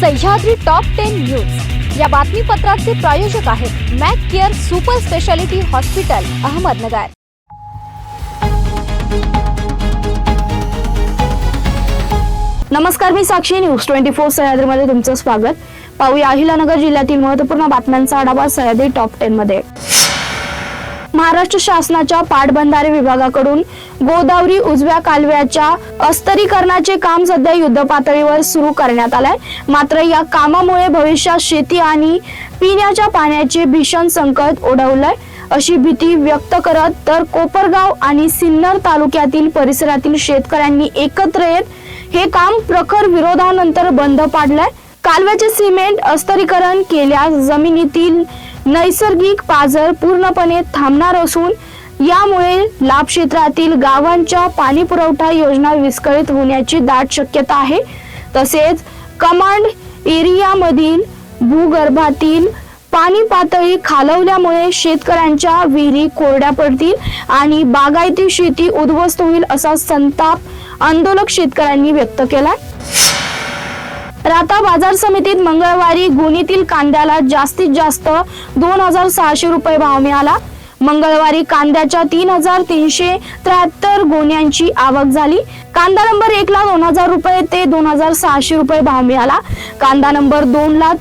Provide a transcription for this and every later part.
Sahyadri top ten news या बातमीपत्राचे प्रायोजक आहेत Mac Care super speciality hospital Ahmednagar. नमस्कार मी साक्षी. न्यूज ट्वेंटी फोर सह्याद्रीमध्ये तुमचं स्वागत. पाहूया अहिलानगर जिल्ह्यातील महत्त्वपूर्ण बातम्यांचा आढावा सह्याद्री टॉप टेन मध्ये. महाराष्ट्र शासनाच्या पाटबंधारे विभागाकडून गोदावरी उजव्या कालव्याच्या अस्तरीकरणाचे काम सध्या युद्ध पातळीवर सुरू करण्यात आलंय. मात्र या कामामुळे भविष्यात शेती आणि पिण्याच्या पाण्याचे भीषण संकट ओढवलंय. अशी भीती व्यक्त करत तर कोपरगाव आणि सिन्नर तालुक्यातील परिसरातील शेतकऱ्यांनी एकत्र येत हे काम प्रखर विरोधानंतर बंद पाडलंय. कालव्याचे सिमेंट अस्तरीकरण केल्यास जमिनीतील नैसर्गिक पाझर पूर्णपणे थांबणार असून यामुळे लाभ क्षेत्रातील गावांच्या पाणी पुरवठा योजना विस्कळीत होण्याची दाट शक्यता आहे. तसेच कमांड एरियामधील भूगर्भातील पाणी पातळी खालवल्यामुळे शेतकऱ्यांच्या विहिरी कोरड्या पडतील आणि बागायती शेती उद्ध्वस्त होईल असा संताप आंदोलक शेतकऱ्यांनी व्यक्त केलाय. राता बाजार समितीत मंगळवारी गुणीतील कांद्याला जास्तीत जास्त दोन हजार सहाशे रुपये भाव मिळाला. मंगळवारी कांद्याच्या तीन हजार तीनशे त्र्याहत्तर गोण्यांची आवक झाली. कांदा नंबर एक ला दोन हजार रुपये ते दोन हजार सहाशे रुपये भाव मिळाला. कांदा नंबर दोन ला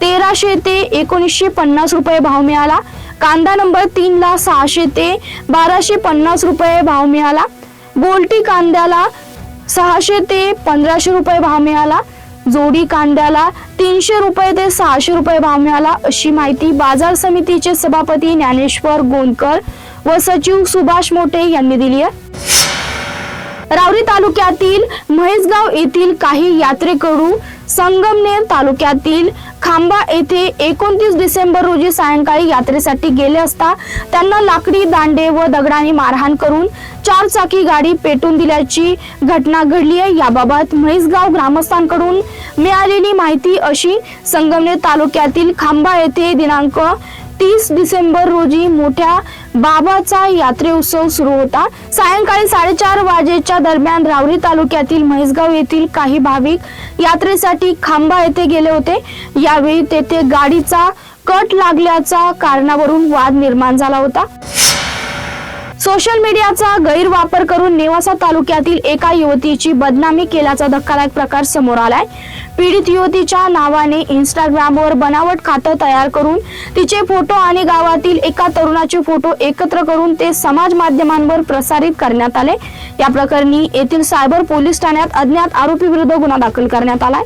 तेराशे ते एकोणीसशे पन्नास रुपये भाव मिळाला. कांदा नंबर तीन ला सहाशे ते बाराशे पन्नास रुपये भाव मिळाला. गोल्टी कांद्याला सहाशे ते पंधराशे रुपये भाव मिळाला. जोडी कांद्याला तीनशे रुपये ते सहाशे रुपये भाव मिळाला अशी माहिती बाजार समितीचे सभापती ज्ञानेश्वर गोंदकर व सचिव सुभाष मोठे यांनी दिली आहे. रावरी तालुक्यातील म्हैसगाव येथील काही यात्रेकरू संगमनेर तालुक्यातील खांबा येथे एकोणतीस डिसेंबर रोजी सायंकाळी यात्रेसाठी गेले असता त्यांना लाकडी दांडे व दगडाने मारहाण करून चार चाकी गाडी पेटून दिल्याची घटना घडली आहे. याबाबत म्हैसगाव ग्रामस्थांकडून मिळालेली माहिती अशी संगमनेर तालुक्यातील खांबा येथे दिनांक तीस डिसेंबर रोजी मोठ्या बाबाचा यात्रे उत्सव सुरू होता. सायंकाळी साडेचार वाजेच्या दरम्यान रावरी तालुक्यातील म्हैसगाव येथील काही भाविक यात्रेसाठी खांबा येथे गेले होते. यावेळी तेथे गाडीचा कट लागल्याचा कारणावरून वाद निर्माण झाला होता. सोशल मीडियाचा गैरवापर करून नेवासा तालुक्यातील एका युवतीची बदनामी केल्याचा धक्कादायक प्रकार समोर आलाय. पीडित युवतीच्या नावाने इंस्टाग्रामवर बनावट खातं तयार करून तिचे फोटो आणि गावातील एका तरुणाचे फोटो एकत्र करून ते समाज माध्यमांवर प्रसारित करण्यात आले. या प्रकरणी येथील सायबर पोलीस ठाण्यात अज्ञात आरोपी विरुद्ध गुन्हा दाखल करण्यात आलाय.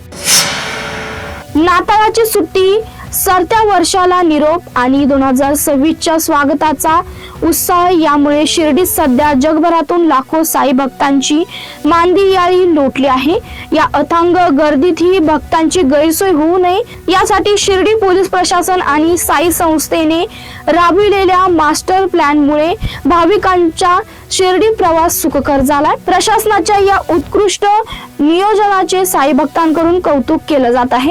नाताळाची सुट्टी सरत्या वर्षाला निरोप आणि दोन हजार सव्वीसच्या स्वागताचा उत्साह यामुळे शिर्डीत सध्या जगभरातून लाखो साई भक्तांची मांदी याळी लोटली आहे. या अथांग गर्दीत ही भक्तांची गैरसोय होऊ नये यासाठी शिर्डी पोलीस प्रशासन आणि साई संस्थेने राबविलेल्या मास्टर प्लॅनमुळे भाविकांचा शिर्डी प्रवास सुखकर झालाय. प्रशासनाच्या या उत्कृष्ट नियोजनाचे साई भक्तांकडून कौतुक केलं जात आहे.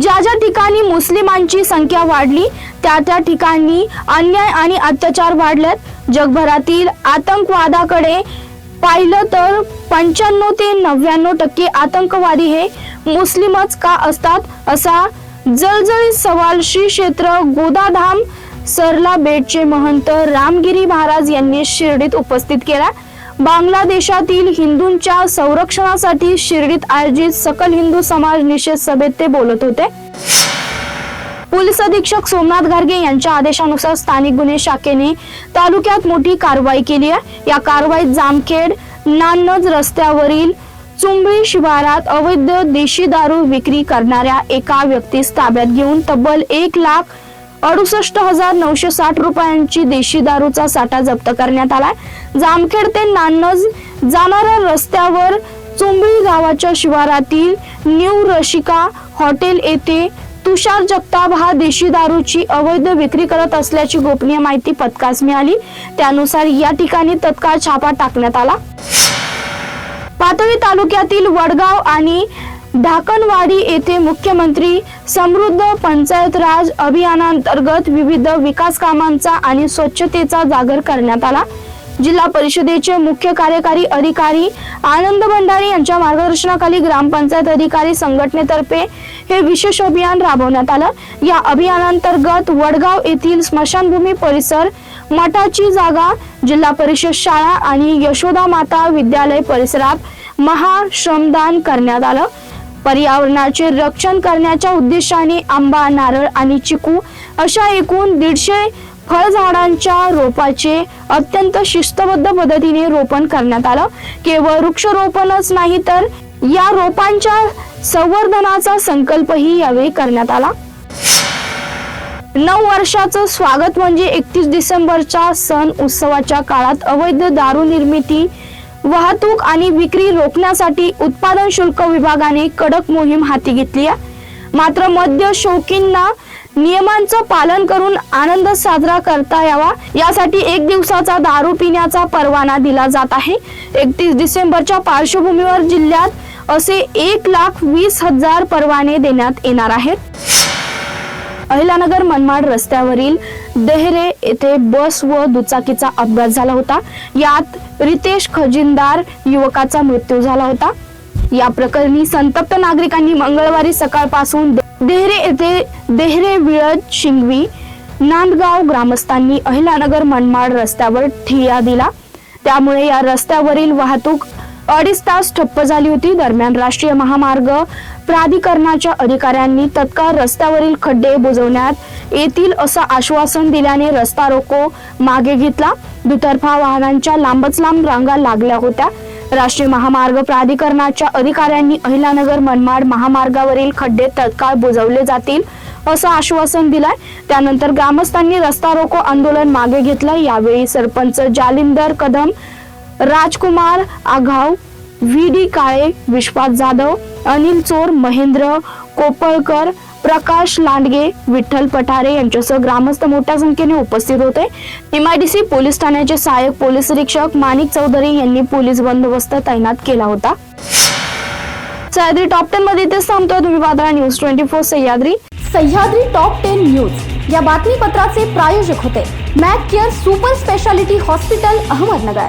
ज्या ज्या ठिकाणी मुस्लिमांची संख्या वाढली त्या त्या ठिकाणी अन्याय आणि अत्याचार वाढलेत. जगभरातील आतंकवादाकडे पाहिलं तर पंच्याण्णव ते नव्याण्णव टक्के आतंकवादी हे मुस्लिमच का असतात असा जळजळीत सवाल श्री क्षेत्र गोदाधाम सरला बेटचे महंत रामगिरी महाराज यांनी शिर्डीत उपस्थित केला. बांगलादेशातील हिंदूंच्या संरक्षणासाठी शिर्डीत आयोजित सकल हिंदू समाज निषेध सभेत ते बोलत होते. पोलीस अधीक्षक सोमनाथ गार्गे यांच्या आदेशानुसार स्थानिक गुन्हे शाखेने तालुक्यात मोठी कारवाई केली आहे. या कारवाईत जामखेड नान्नज रस्त्यावरील चुंबळी शिवारात अवैध देशी दारू विक्री करणाऱ्या एका व्यक्तीस ताब्यात घेऊन तब्बल एक लाख अडुसष्ट हजार नऊशे साठ रुपयांची देशी दारूचा साठा जप्त करण्यात आलाय. जामखेड ते नान्नज जाणाऱ्या रस्त्यावर चुंबळी गावाच्या शिवारातील न्यू रशिका हॉटेल येथे तुषार जगताप हा देशी दारूची अवैध विक्री करत असल्याची गोपनीय माहिती पथकास मिळाली. त्यानुसार या ठिकाणी तत्काळ छापा टाकण्यात आला. पातळी तालुक्यातील वडगाव आणि ढाकणवाडी येथे मुख्यमंत्री समृद्ध पंचायत राज अभियानांतर्गत विविध विकास कामांचा आणि स्वच्छतेचा जागर करण्यात आला. जिल्हा परिषदेचे मुख्य कार्यकारी अधिकारी आनंद भंडारी यांच्या मार्गदर्शनाखाली ग्रामपंचायत अधिकारी संघटनेतर्फे हे विशेष अभियान राबवण्यात आलं. या अभियानांतर्गत वडगाव येथील स्मशानभूमी परिसर मठाची जागा जिल्हा परिषद शाळा आणि यशोदा माता विद्यालय परिसरात महाश्रमदान करण्यात आलं. पर्यावरणाचे रक्षण करण्याच्या उद्देशाने आंबा नारळ आणि चिकू अशा एकूण दीडशे फळझाडांच्या रोपाचे अत्यंत शिस्तबद्ध पद्धतीने रोपण करण्यात आलं. केवळ वृक्षरोपणच नाही तर या रोपांच्या संवर्धनाचा संकल्पही यावेळी करण्यात आला. नऊ वर्षाचं स्वागत म्हणजे एकतीस डिसेंबरच्या सण उत्सवाच्या काळात अवैध दारू निर्मिती वाहतूक आणि विक्री रोखण्यासाठी उत्पादन शुल्क विभागाने कडक मोहीम हाती घेतली आहे. मात्र मद्य शौकींना नियमांचं पालन करून आनंद साजरा करता यावा यासाठी एक दिवसाचा दारू पिण्याचा परवाना दिला जात आहे. एकतीस डिसेंबरच्या पार्श्वभूमीवर जिल्ह्यात असे एक लाख वीस हजार परवाने देण्यात येणार आहेत. अहिलानगर मनमाड रस्त्यावरील देहरे येथे बस व दुचाकीचा अपघात झाला होता. यात रितेश खजिनदार युवकाचा मृत्यू झाला होता. या प्रकरणी संतप्त नागरिकांनी मंगळवारी सकाळपासून देहरे येथे देहरे विळद शिंगवी नांदगाव ग्रामस्थांनी अहिलानगर मनमाड रस्त्यावर ठिय्या दिला. त्यामुळे या रस्त्यावरील वाहतूक अडीच तास ठप्प झाली होती. दरम्यान राष्ट्रीय महामार्ग प्राधिकरणाच्या अधिकाऱ्यांनी तत्काळ रस्त्यावरील खड्डे बुजवण्यात येतील असं आश्वासन दिल्याने रस्ता रोको मागे घेतला. दुतर्फा वाहनांच्या लांबच लांब रांगा लागल्या होत्या. राष्ट्रीय महामार्ग प्राधिकरणाच्या अधिकाऱ्यांनी अहिलानगर मनमाड महामार्गावरील खड्डे तत्काळ बुजवले जातील असं आश्वासन दिलंय. त्यानंतर ग्रामस्थांनी रस्ता रोको आंदोलन मागे घेतलं यावेळी सरपंच जालिंदर कदम राजकुमार आघाव व्ही डी काळे विश्वास जाधव अनिल चोर महेंद्र कोपळकर प्रकाश लांडगे विठ्ठल पठारे यांच्यासह ग्रामस्थ मोठ्या संख्येने उपस्थित होते. एमआयडीसी पोलीस ठाण्याचे सहाय्यक पोलीस निरीक्षक माणिक चौधरी यांनी पोलीस बंदोबस्त तैनात केला होता. सह्याद्री टॉप टेन मध्ये इथेच थांबतोय तुम्ही. पाहता news twenty four Sahyadri. Sahyadri top ten news या बातमीपत्राचे प्रायोजक होते. Mac Care super speciality hospital Ahmednagar.